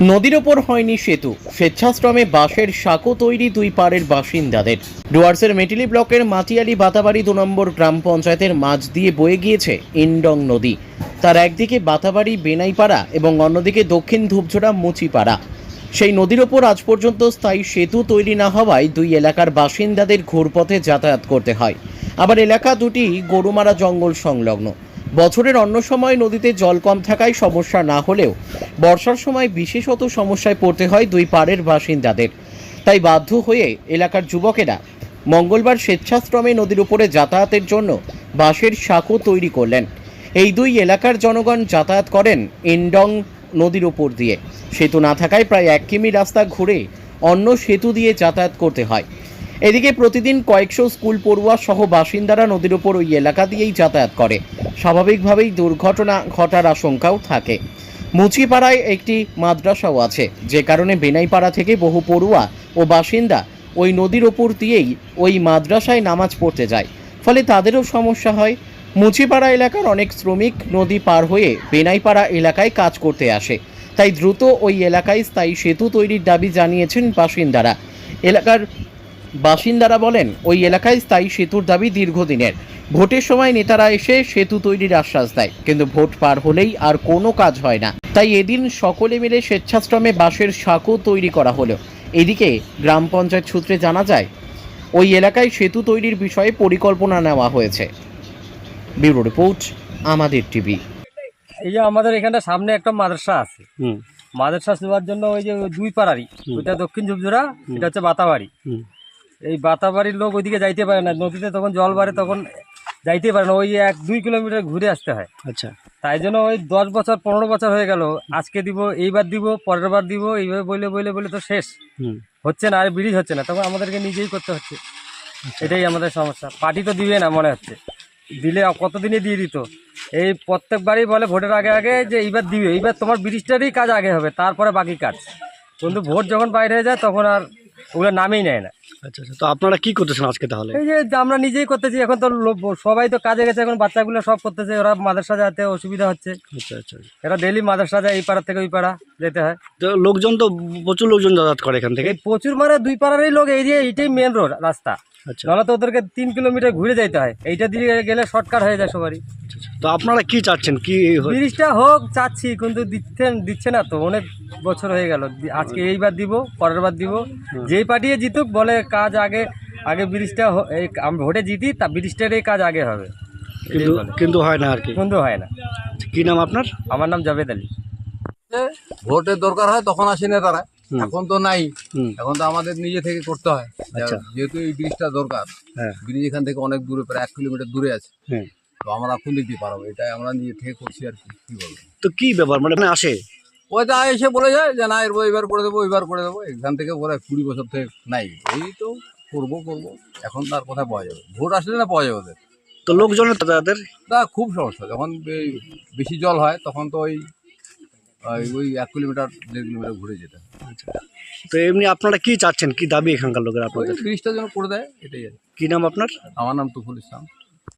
নদীর ওপর হয়নি সেতু। স্বেচ্ছাশ্রমে বাঁশের সাঁকো তৈরি দুই পাড়ের বাসিন্দাদের। ডুয়ার্সের মেটিলি ব্লকের মাটিয়ালি বাতাবাড়ি দু নম্বর গ্রাম পঞ্চায়েতের মাঝ দিয়ে বয়ে গিয়েছে ইনডং নদী। তার একদিকে বাতাবাড়ি, বেনাইপাড়া এবং অন্যদিকে দক্ষিণ ধূপঝোড়া, মুচিপাড়া। সেই নদীর ওপর আজ পর্যন্ত স্থায়ী সেতু তৈরি না হওয়ায় দুই এলাকার বাসিন্দাদের ঘুরপথে যাতায়াত করতে হয়। আবার এলাকা দুটি গরুমারা জঙ্গল সংলগ্ন। বছরের অন্য সময় নদীতে জল কম থাকায় সমস্যা না হলেও বর্ষার সময় বিশেষত সমস্যায় পড়তে হয় দুই পাড়ের বাসিন্দাদের। তাই বাধ্য হয়ে এলাকার যুবকেরা মঙ্গলবার স্বেচ্ছাশ্রমে নদীর উপরে যাতায়াতের জন্য বাঁশের সাঁকো তৈরি করলেন। এই দুই এলাকার জনগণ যাতায়াত করেন ইন্ডং নদীর উপর দিয়ে। সেতু না থাকায় প্রায় এক কিমি রাস্তা ঘুরে অন্য সেতু দিয়ে যাতায়াত করতে হয়। এদিকে প্রতিদিন কয়েকশো স্কুল পড়ুয়া সহ বাসিন্দারা নদীর উপর ওই এলাকা দিয়েই যাতায়াত করে। স্বাভাবিকভাবেই দুর্ঘটনা ঘটার আশঙ্কাও থাকে। মুচিপাড়ায় একটি মাদ্রাসাও আছে। যে কারণে বেনাইপাড়া থেকে বহু পড়ুয়া ও বাসিন্দা ওই নদীর ওপর দিয়েই ওই মাদ্রাসায় নামাজ পড়তে যায়। ফলে তাদেরও সমস্যা হয়। মুচিপাড়া এলাকার অনেক শ্রমিক নদী পার হয়ে বেনাইপাড়া এলাকায় কাজ করতে আসে। তাই দ্রুত ওই এলাকায় স্থায়ী সেতু তৈরির দাবি জানিয়েছেন বাসিন্দারা। এলাকার বাসিন্দারা বলেন ওই এলাকায় স্থায়ী সেতুর দাবি দীর্ঘদিনের। ভোটের সময় নেতারা এসে সেতু তৈরির আশ্বাস দেয় কিন্তু ভোট পার হলেই আর কোনো কাজ হয় না। তাই এদিন সকলে মিলে স্বেচ্ছাশ্রমে বাঁশের সাঁকো তৈরি করা হলো। এদিকে গ্রাম পঞ্চায়েত সূত্রে জানা যায় ওই এলাকায় সেতু তৈরির বিষয়ে পরিকল্পনা নেওয়া হয়েছে। ব্যুরো রিপোর্ট আমাদের টিভি। এই যে আমাদের এখানটা সামনে একটা মাদ্রাসা আছে। মাদ্রাসা দেওয়ার জন্য ওই যে দুই পাড়ারি ওইটা দক্ষিণ ঝুপঝুরা এটা হচ্ছে বাতাবাড়ি। হুম। এই বাতাবাড়ির লোক ওইদিকে যাইতে পারে না। নদীতে তখন জল বাড়ে তখন যাইতে পারে না। ওই এক দুই কিলোমিটার ঘুরে আসতে হয়। আচ্ছা। তাই জন্য ওই দশ বছর পনেরো বছর হয়ে গেল। আজকে দিব এইবার দিব পরের বার দিব এইভাবে বলে বলে বলে তো শেষ। হুম। হচ্ছে না আর ব্রিজ হচ্ছে না। তখন আমাদেরকে নিজেই করতে হচ্ছে। এটাই আমাদের সমস্যা। পার্টি তো দিবে না মনে হচ্ছে। দিলে কতদিনে দিয়ে দিত? এই প্রত্যেকবারই বলে ভোটের আগে আগে যে এইবার দিবে। এইবার তোমার ব্রিজটারই কাজ আগে হবে তারপরে বাকি কাজ। কিন্তু ভোট যখন বাইরে হয়ে যায় তখন আর ওগুলো নামেই নেয় না। আচ্ছা আচ্ছা। তো আপনারা কি করতেছেন আজকে তাহলে? এই যে আমরা নিজেই করতেছি এখন তো লো- সবাই তো কাজে গেছে এখন বাচ্চাগুলো সব করতেছে ওরা মাদ্রাসা যেতে অসুবিধা হচ্ছে। আচ্ছা আচ্ছা। এরা ডেলি মাদ্রাসা যায় এই পাড়া থেকে ওই পাড়া যেতে হয়। তো লোকজন তো প্রচুর লোকজন যাতায়াত করে এখান থেকে? এই প্রচুর মানে দুই পাড়ারই লোক এই যে এইটাই মেন রোড রাস্তা। নাহলে তো ওদেরকে তিন কিলোমিটার ঘুরে যাইতে হয়। এইটা দিয়ে গেলে শর্টকাট হয়ে যায় সবারই। আচ্ছা, আচ্ছা। তো আপনারা কি চাচ্ছেন? কি ব্রিজটা হোক চাচ্ছি কিন্তু দিচ্ছেন দিচ্ছে না তো। অনেক বছর হয়ে গেল। আজকে এইবার দিব পরের বার দিব। যেই পাঠিয়ে জিতুক বলে কাজ আগে আগে ব্রিজটা হ- এই আমি ভোটে জিতি তা ব্রিজটার এই কাজ আগে হবে। কিন্তু কিন্তু হয় না আর কি। কিন্তু হয় না। কি নাম আপনার? আমার নাম জাভেদ আলী। ভোটের দরকার হয় তখন আসেনি হুম। এখন তো নাই। এখন তো আমাদের নিজে থেকে করতে হয়। আচ্ছা। যেহেতু এই ব্রিজটা দরকার হ্যাঁ। ব্রিজ এখান থেকে অনেক দূরে প্রায় এক কিলোমিটার দূরে আছে। হ্যাঁ। তো আমরা কোন দিক দিয়ে পারব? এটাই আমরা নিজে থেকে করছি আর কি। কি বলব? তো কি ব্যাপার? মানে এখানে আসে? ওইটা এসে বলে যায় যে না এরপর এবার করে দেবো এবার করে দেবো। এখান থেকে বলে কুড়ি বছর থেকে নাই। এই তো করব করব। এখন তার কোথায় পাওয়া যাবে। ভোট আসলে না পাওয়া যাবে ওদের। তো লোকজনের তাদের? তা খুব সমস্যা। যখন বেশি জল হয় তখন তো ওই ওই- এক কিলোমিটার দেড় কিলোমিটার ঘুরে যেতে হয়। তো এমনি আপনারা কি চাচ্ছেন? কি দাবি এখানকার লোকের আপনাদের? ব্রিজটা যেন করে দেয় এটাই আর কি। কি নাম আপনার? আমার নাম তুফুল ইসলাম।